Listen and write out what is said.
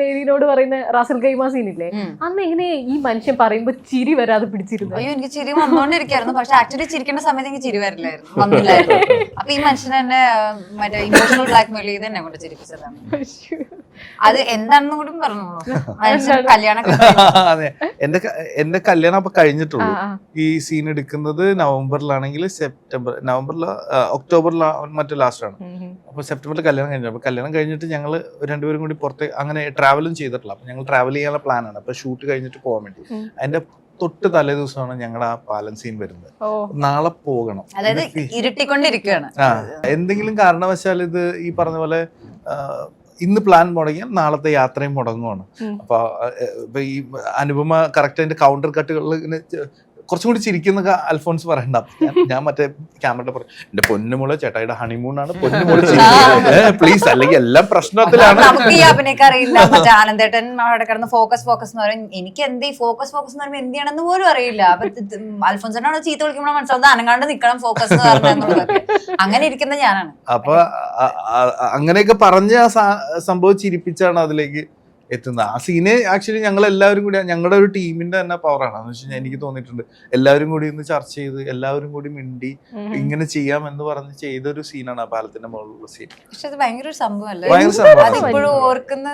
മേരിനോട് പറയുന്ന Ras al Khaimah സീനില്ലേ. അന്ന് എങ്ങനെ ഈ മനുഷ്യൻ പറയുമ്പോ ചിരി വരാതെ പിടിച്ചിരുന്നു? അയ്യോ എനിക്ക് ചിരി വന്നോണ്ടിരിക്കായിരുന്നു. പക്ഷെ ആക്ച്വലി ചിരിക്കേണ്ട സമയത്ത് എനിക്ക് ചിരി വരില്ലായിരുന്നു. വന്നില്ലായിരുന്നു. അപ്പൊ ഈ മനുഷ്യൻ തന്നെ മറ്റേ ഇമോഷണൽ ബ്ലാക്ക് മെയിൽ ചെയ്ത് എന്നെ കൊണ്ട് ചിരിപ്പിച്ചതാണ്. അത് എന്താണെന്ന് കൂടി പറഞ്ഞോളൂ. കല്യാണം അതെ. എന്റെ എന്റെ കല്യാണം അപ്പൊ കഴിഞ്ഞിട്ടുള്ളൂ. ഈ സീൻ എടുക്കുന്നത് നവംബറിലാണെങ്കിൽ സെപ്റ്റംബർ നവംബറിൽ ഒക്ടോബറിലോ മറ്റു ലാസ്റ്റ് ആണ്. അപ്പൊ സെപ്റ്റംബറിൽ കല്യാണം കഴിഞ്ഞു. അപ്പൊ കല്യാണം കഴിഞ്ഞിട്ട് ഞങ്ങൾ രണ്ടുപേരും കൂടി പുറത്ത് അങ്ങനെ ട്രാവലും ചെയ്തിട്ടില്ല. അപ്പൊ ഞങ്ങൾ ട്രാവൽ ചെയ്യാനുള്ള പ്ലാനാണ് അപ്പൊ ഷൂട്ട് കഴിഞ്ഞിട്ട് പോകാൻ വേണ്ടി. അതിന്റെ തൊട്ട് തലേ ദിവസമാണ് ഞങ്ങളുടെ ആ പാലൻ സീൻ വരുന്നത്. നാളെ പോകണം. ഇരുട്ടിക്കൊണ്ടിരിക്കുകയാണ്. എന്തെങ്കിലും കാരണവശാൽ ഇത് ഈ പറഞ്ഞ പോലെ ഇന്ന് പ്ലാൻ മുടങ്ങിയാൽ നാളത്തെ യാത്രയും മുടങ്ങുവാണ്. അപ്പോൾ ഈ അനുപമ കറക്റ്റ് അതിന്റെ കൗണ്ടർ കട്ടുകളിൽ ഇങ്ങനെ കുറച്ചും കൂടി ചിരിക്കുന്ന അൽഫോൺസ് പറയണ്ട. ഞാൻ- മറ്റേ ക്യാമറയുടെ പറയും എന്റെ പൊന്നുമുള ചേട്ടായിയുടെ ഹണിമൂൺ ആണ്. പൊന്നുമുള പ്ലീസ് അല്ലെങ്കിൽ എല്ലാം പ്രശ്നത്തിലാണ്. നമുക്ക് ഈ അഭിനയൊക്കെ അറിയില്ല. മറ്റേ ആനന്ദേട്ടൻ അവിടെ കിടന്ന് ഫോക്കസ് ഫോക്കസ് എന്ന് പറയും. എനിക്ക് എന്ത് ഈ ഫോക്കസ് ഫോക്കസ് എന്ന് പറയുമ്പോൾ എന്ത് ചെയ്യണമെന്ന് പോലും അറിയില്ല. അപ്പൊ അൽഫോൻസനാണ് ചീത്ത വിളിക്കുമ്പോൾ മനസ്സിലാവും അനങ്ങാണ്ട് നിക്കണം ഫോക്കസ് അങ്ങനെ ഇരിക്കുന്ന ഞാനാണ്. അപ്പൊ അങ്ങനെയൊക്കെ പറഞ്ഞ് സംഭവം ചിരിപ്പിച്ചാണ് അതിലേക്ക് എത്തുന്നത് ആ സീന് ആക്ച്വലി ഞങ്ങൾ എല്ലാവരും കൂടി ഞങ്ങളുടെ ഒരു ടീമിന്റെ തന്നെ പവറാണ് എന്ന് വെച്ചാൽ കഴിഞ്ഞാൽ എനിക്ക് തോന്നിയിട്ടുണ്ട്. എല്ലാവരും കൂടി ഇന്ന് ചർച്ച ചെയ്ത് എല്ലാവരും കൂടി മിണ്ടി ഇങ്ങനെ ചെയ്യാം എന്ന് പറഞ്ഞ് ചെയ്തൊരു സീനാണ് ആ പാലത്തിന്റെ മുകളിലുള്ള സീൻ പക്ഷെ അത് ഭയങ്കര ഒരു സംഭവമല്ലേ? ഭയങ്കര സംഭവം അതിപ്പോഴും ഓർക്കുന്ന